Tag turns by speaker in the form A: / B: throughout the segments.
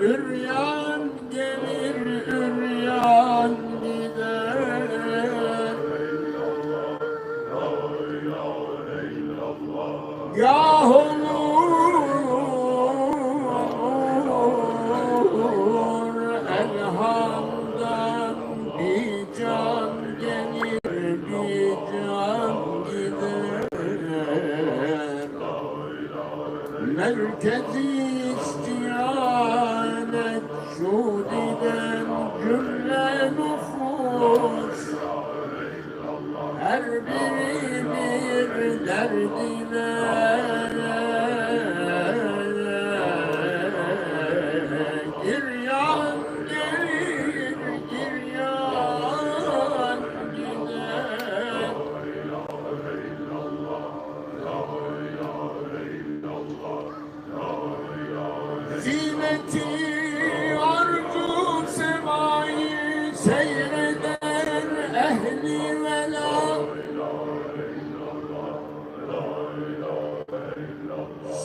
A: Üryan gelir, üryan gider. Gah olur elhamdan bir can gelir, bir can gider. Merkezi istiyanet şudiden cümle nüfus Her biri bir derdine Giryan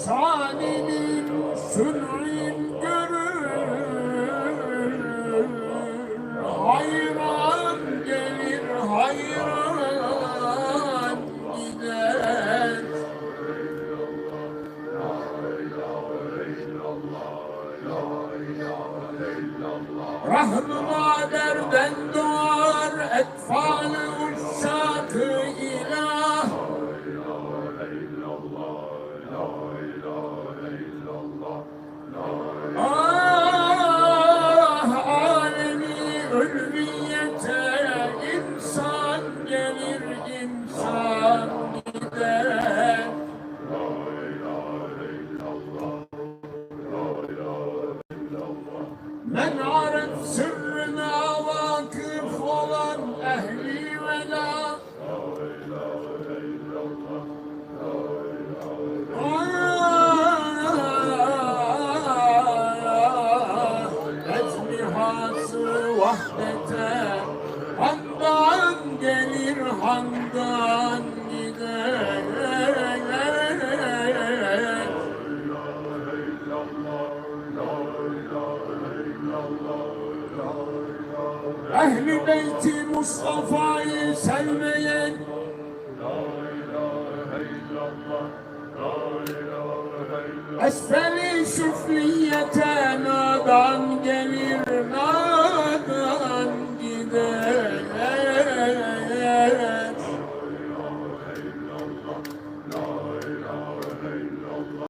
A: Salinin sünrin görür Hayran gelir hayran gider. Rahrına derden doğar etfal-ı Vahdete Handan gelir handan gider. Ehli beyti Mustafa'yı sevmeyen Esfeli süfliyete nadan gelir nadan